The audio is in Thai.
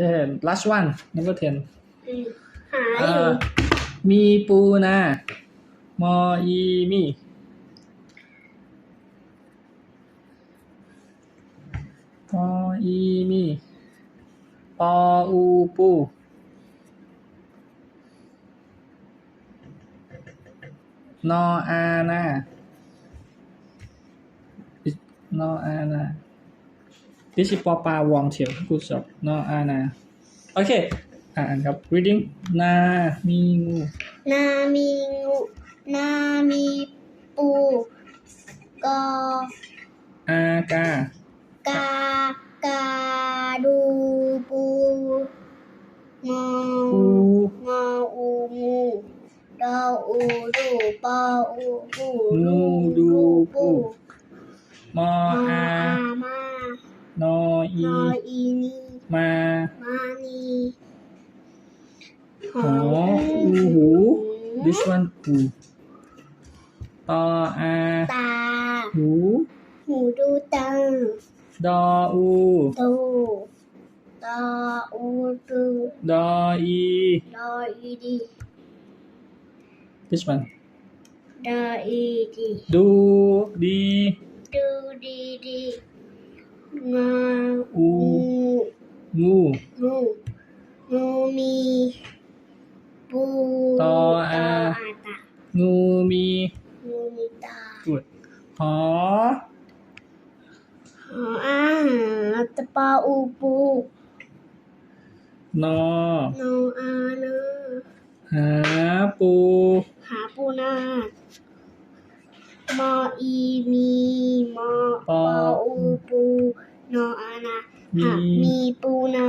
yeah last one number ten อืมหาเอ่อยู่อมีปูนามออีมีมออีมีปออูปูนออานา นออานา This is ปอปลาวองเฉียว good job นออานาโอเค อ่านครับ reading นามีงูนามีงูนามีปูกออากากากาดูปูงออูงออูงูดออูดูปออูปูนูดูปูมอมออาอามาน ออีนออีนีมามานีหหออูหู this one หูตออาตาหูหูดูตังดออูตูตาอูตูดออีดออีดี this one ดออีดีดูดีดูดีดี งาอูงูงูงูงูมีปูตออาตางูมีงูมีตา good หอหออาหาตะปาอูปูนอโนอาเนอหาปูหาปูนามออีมีมอปออูปู นออานาหามีปูนา